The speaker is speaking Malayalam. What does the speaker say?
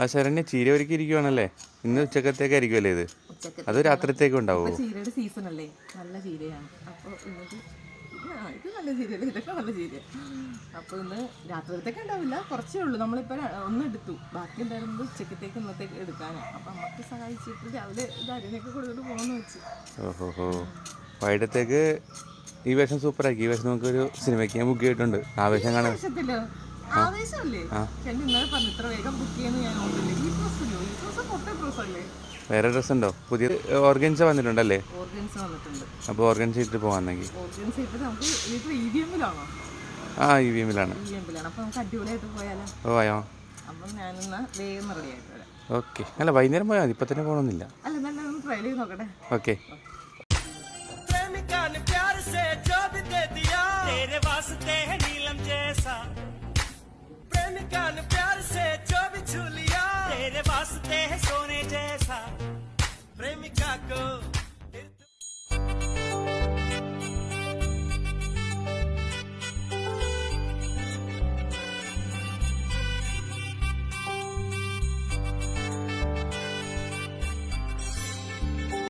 ആ ശരണ്യ ചീര ഒരുക്കി ഇരിക്കുവാണല്ലേ ഇന്ന് ഉച്ചക്കത്തേക്കായിരിക്കുമല്ലേ ഇത്? അത് രാത്രിത്തേക്കും ചീരയുടെ സീസൺ അല്ലേ നല്ല ചീരയാണ്. അപ്പോൾ ഇത് നല്ല ചീരയല്ലേ? ഇതൊക്കെ നല്ല ചീര അപ്പോൾ ഇന്ന് ഉണ്ടാവില്ല. കുറച്ചേ ഉള്ളൂ. നമ്മളിപ്പോൾ ബാക്കി ഉണ്ടായിരുന്നത് ഉച്ചക്കത്തേക്ക് ഇന്നത്തേക്ക് എടുക്കാനാണ് അപ്പം അമ്മയ്ക്ക് സഹായിച്ചിട്ട് രാവിലെ ഇത് അരിനൊക്കെ കൊടുത്തിട്ട് പോകുന്നു വെച്ച്. ഓഹോ വൈകിട്ടത്തേക്ക് ഈ വേഷം സൂപ്പറാക്കി. ഈ വേഷം നമുക്കൊരു സിനിമയ്ക്ക് ഞാൻ ബുക്ക് ചെയ്തിട്ടുണ്ട്. ആവേശം കാണാൻ. ആവേശമല്ലേ? ഇന്നലെ പറഞ്ഞു ഇത്ര വേഗം ബുക്ക് ചെയ്യുന്ന ഞാൻ വേറെ ഡ്രസ്സ് ഉണ്ടോ പുതിയ ഓർഗൻസ വന്നിട്ടുണ്ടല്ലേ ഓർഗൻസ് വന്നിട്ടുണ്ട് അപ്പോൾ ഓർഗൻസ ഇട്ട് പോകാന്നെങ്കിൽ ഓർഗൻസ് ഇട്ട് നമുക്ക് ഇതിപ്പോൾ ഇ വി എമ്മിലാണോ ആ ഇ വി എമ്മിലാണ് ഇ വി എമ്മിലാണ് അപ്പോൾ നമുക്ക് അടിപൊളിയായിട്ട് പോയാലോ ഓ ആയോ അപ്പം ഞാനിന്ന് വേഗം റെഡി ആയിട്ട് വരാം ഓക്കെ അല്ല വൈകുന്നേരം പോയാൽ മതി ഇപ്പം തന്നെ പോകണമെന്നില്ല അല്ല നല്ല ഒന്ന് ട്രൈ ചെയ്ത് നോക്കട്ടെ ഓക്കെ प्रेमिका ने cackle.